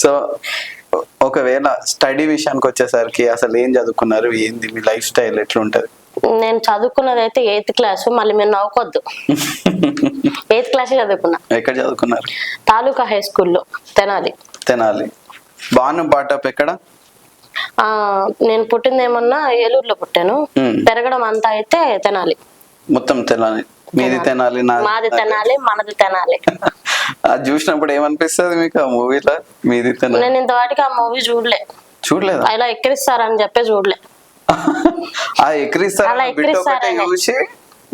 So ఒకవేళ study విషయానికి వచ్చేసరికి అసలు ఏం చదువుకున్నారు? ఏంది? మీ లైఫ్ స్టైల్ ఎట్లుంటది? నేను చదువుకున్నది అయితే ఎయిత్ క్లాస్ మళ్ళీ మీరు నవ్వుకోద్దు. ఎయిత్ క్లాస్ చదువుకున్నా. ఎక్కడ చదువుకున్నారు? తాలూకా హై స్కూల్లో తెనాలి. తెనాలి. బాను బాటప్ ఎక్కడ? ఆ, నేను పుట్టింది ఏమన్నా ఏలూరులో పుట్టాను. మ్మ్. పెరగడం అంతా అయితే తెనాలి. మొత్తం తెనాలి. మీది తెనాలి. మాది తెనాలి మనది తెనాలి. అది చూసినప్పుడు ఏమనిపిస్తుంది మీకు ఆ మూవీలో? మీది నేను ఇంతవాటికి ఆ మూవీ చూడలే. చూడలేదా? ఇలా ఎక్కిరిస్తారని చెప్పే చూడలే. ఆ ఎక్కిరిస్తారు? అలా. చూసి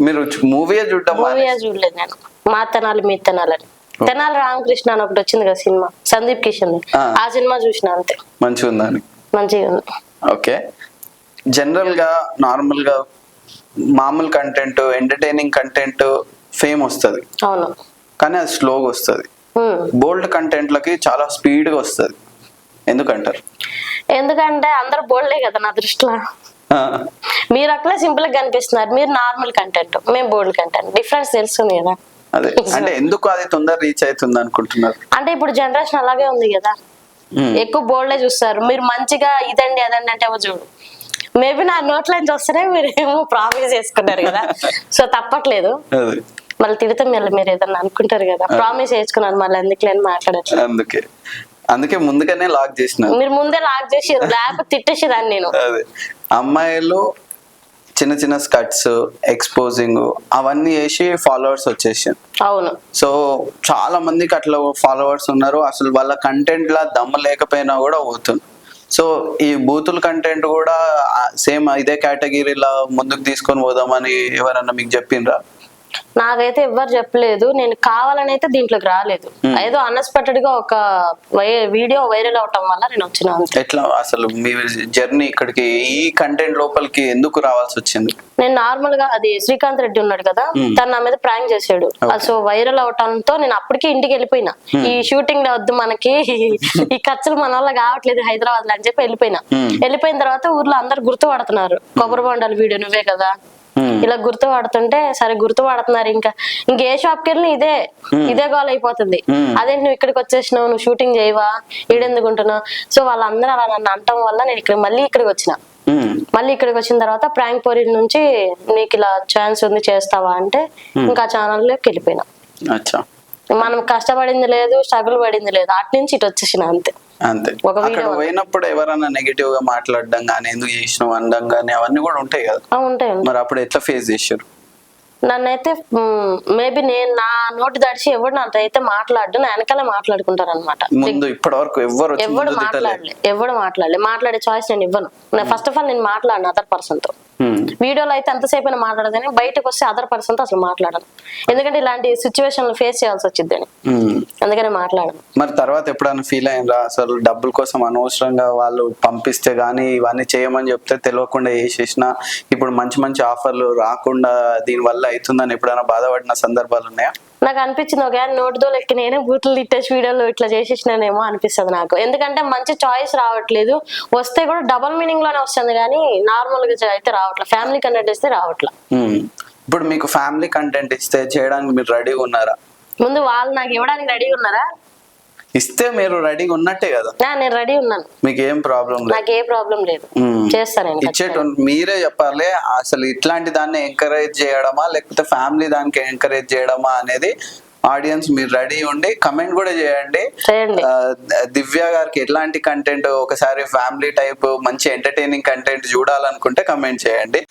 మీరు మూవీయే చూడడం మూవీ చూడలేదు నేను. మా తెనాలి మీ తెనాలి అని తెనాలి రామకృష్ణ అని ఒకటి వచ్చింది కదా సినిమా. సందీప్ కిషన్. ఆ. ఆ సినిమా చూసిన అంతే. మంచిగా ఉందని మంచిగా ఉంది. ఓకే. జనరల్గా నార్మల్గా మామూలు కంటెంట్ ఎంటర్టైనింగ్ కంటెంట్ ఫేమ్ వస్తుంది. అవును. కానీ అది స్లోగా వస్తుంది. బోల్డ్ కంటెంట్లకి చాలా స్పీడ్గా వస్తుంది. ఎందుకంటారు? ఎందుకంటే అందరు బోల్డే కదా నా దృష్టిలో. మీరు అట్లా సింపుల్గా కనిపిస్తున్నారు. మీరు నార్మల్ కంటెంట్ మేము బోల్డ్ కంటెంట్. డిఫరెన్స్ తెలుస్తుంది కదా. అదే. అంటే ఎందుకు అది తొందర రీచ్ అవుతుంది అనుకుంటున్నారు? అంటే ఇప్పుడు జనరేషన్ అలాగే ఉంది కదా. ఎక్కువ బోల్డే చూస్తారు. మీరు మంచిగా ఇదండి అదండి అంటే చూడు. మేబీ నా నోట్ల నుంచి వస్తేనే మీరు ఏమో ప్రామిస్ చేసుకున్నారు కదా. సో తప్పట్లేదు. మళ్ళీ తిడితే మళ్ళీ మీరు ఏదన్నా అనుకుంటారు కదా. ప్రామిస్ చేసుకున్నాను మళ్ళీ ఎందుకు లేని మాట్లాడట్లేదు. అందుకే. అందుకే ముందుగానే లాక్ చేసిన మీరు ముందే లాక్ చేసి లేకపోతే తిట్టేసేదాన్ని నేను. అమ్మాయిలు చిన్న చిన్న స్కట్స్ ఎక్స్పోజింగ్ అవన్నీ వేసి ఫాలోవర్స్ వచ్చేసారు. అవును. సో చాలా మందికి అట్లా ఫాలోవర్స్ ఉన్నారు. అసలు వాళ్ళ కంటెంట్ లా దమ్ము లేకపోయినా కూడా పోతుంది. సో ఈ బూతుల కంటెంట్ కూడా సేమ్ ఇదే కేటగిరీలో ముందుకు తీసుకొని పోదామని ఎవరన్నా మీకు చెప్పిండ్రా నాకైతే ఎవ్వరు చెప్పలేదు. నేను కావాలని అయితే దీంట్లోకి రాలేదు. ఏదో అన్ఎక్స్పెక్టెడ్గా ఒక వీడియో వైరల్ అవటం వల్ల నేను వచ్చిన ఎట్లా? అసలు మీ జర్నీ ఇక్కడికి ఈ కంటెంట్ లోపలికి ఎందుకు రావాల్సి వచ్చింది? నేను నార్మల్గా అది శ్రీకాంత్ రెడ్డి ఉన్నాడు కదా తను నా మీద ప్రాంక్ చేశాడు. సో వైరల్ అవటంతో నేను అప్పటికే ఇంటికి వెళ్ళిపోయినా. ఈ షూటింగ్లో వద్దు మనకి ఈ ఖర్చులు మన వల్ల కావట్లేదు హైదరాబాద్లో అని చెప్పి వెళ్ళిపోయినా. వెళ్ళిపోయిన తర్వాత ఊర్లో అందరు గుర్తుపడుతున్నారు. కొబ్బరి బొండాల వీడియో నువ్వే కదా. ఇలా గుర్తుపడుతుంటే సరే గుర్తుపడుతున్నారు ఇంకా. ఇంక ఏ షాప్కి వెళ్ళినా ఇదే ఇదే గోల్ అయిపోతుంది. అదేంటి నువ్వు ఇక్కడికి వచ్చేసినావు నువ్వు షూటింగ్ చేయవా? ఈడెందుకుంటున్నావు సో వాళ్ళందరూ అలా నన్ను అంటం వల్ల నేను ఇక్కడ మళ్ళీ ఇక్కడికి వచ్చిన. మళ్ళీ ఇక్కడికి వచ్చిన తర్వాత ప్రాంక్ పోరి నుంచి నీకు ఇలా ఛాన్స్ ఉంది చేస్తావా అంటే ఇంకా ఛానల్లోకి వెళ్ళిపోయినా. మనం కష్టపడింది లేదు స్ట్రగుల్ పడింది లేదు. అటు నుంచి ఇటు వచ్చేసిన అంతే. అంతే. అక్కడ పోయినప్పుడు ఎవరన్నా నెగిటివ్గా మాట్లాడడం కానీ ఎందుకు చేసినావు అనడం కానీ అవన్నీ కూడా ఉంటాయి కదా. ఉంటాయి. మరి అప్పుడు ఎట్లా ఫేస్ చేశారు? నన్నైతే మేబీ నేను నా నోటి దడిచి ఎవడు నాతో అయితే మాట్లాడు నా వెనకాలే మాట్లాడుకుంటారు అనమాట తిట్టలేదు మాట్లాడలే ఎవడు మాట్లాడలే. మాట్లాడే చాయిస్ నేను ఇవ్వను. ఫస్ట్ ఆఫ్ ఆల్ నేను మాట్లాడను అదర్ పర్సన్తో. వీడియోలో అయితే ఎంతసేపు అయినా మాట్లాడదని బయటకు వస్తే అదర్ పర్సన్తో అసలు మాట్లాడను ఎందుకంటే ఇలాంటి సిచ్యువేషన్లు ఫేస్ చేయాల్సి వచ్చిందని. అందుకనే మాట్లాడను. మరి తర్వాత ఎప్పుడైనా ఫీల్ అయిందా? అసలు డబ్బుల కోసం అనవసరంగా వాళ్ళు పంపిస్తే గానీ ఇవన్నీ చేయమని చెప్తే తెలియకుండా చేసేసిన ఇప్పుడు మంచి మంచి ఆఫర్లు రాకుండా దీని వల్ల అవుతుందని ఎప్పుడైనా బాధపడిన సందర్భాలు ఉన్నాయా? నాకు అనిపించింది ఒక నోటితో లెక్క నేనే బూతులు తిట్టేసి వీడియోలో ఇట్లా చేసేసినానేమో అనిపిస్తుంది నాకు. ఎందుకంటే మంచి చాయిస్ రావట్లేదు. వస్తే కూడా డబల్ మీనింగ్లోనే వస్తుంది కానీ నార్మల్గా అయితే రావట్లేదు ఫ్యామిలీ కంటెంట్ ఇస్తే రావట్లేదు ఉమ్. ఇప్పుడు మీకు ఫ్యామిలీ కంటెంట్ ఇస్తే చేయడానికి మీరు రెడీగా ఉన్నారా? ముందు వాళ్ళు నాకు ఇవ్వడానికి రెడీ ఉన్నారా? ఇస్తే మీరు రెడీగా ఉన్నట్టే కదా. నేను రెడీ ఉన్నాను. మీకు ఏం ప్రాబ్లం లేదు. నాకు ఏ ప్రాబ్లం లేదు. చేస్తాను నేను ఇచ్చేట మీరే చెప్పాలి అసలు ఇట్లాంటి దాన్ని ఎంకరేజ్ చేయడమా లేకపోతే ఫ్యామిలీ దానికి ఎంకరేజ్ చేయడమా అనేది ఆడియన్స్ మీరు రెడీ ఉండి కమెంట్ కూడా చేయండి. దివ్య గారికి ఎట్లాంటి కంటెంట్ ఒకసారి ఫ్యామిలీ టైప్ మంచి ఎంటర్టైనింగ్ కంటెంట్ చూడాలనుకుంటే కమెంట్ చేయండి.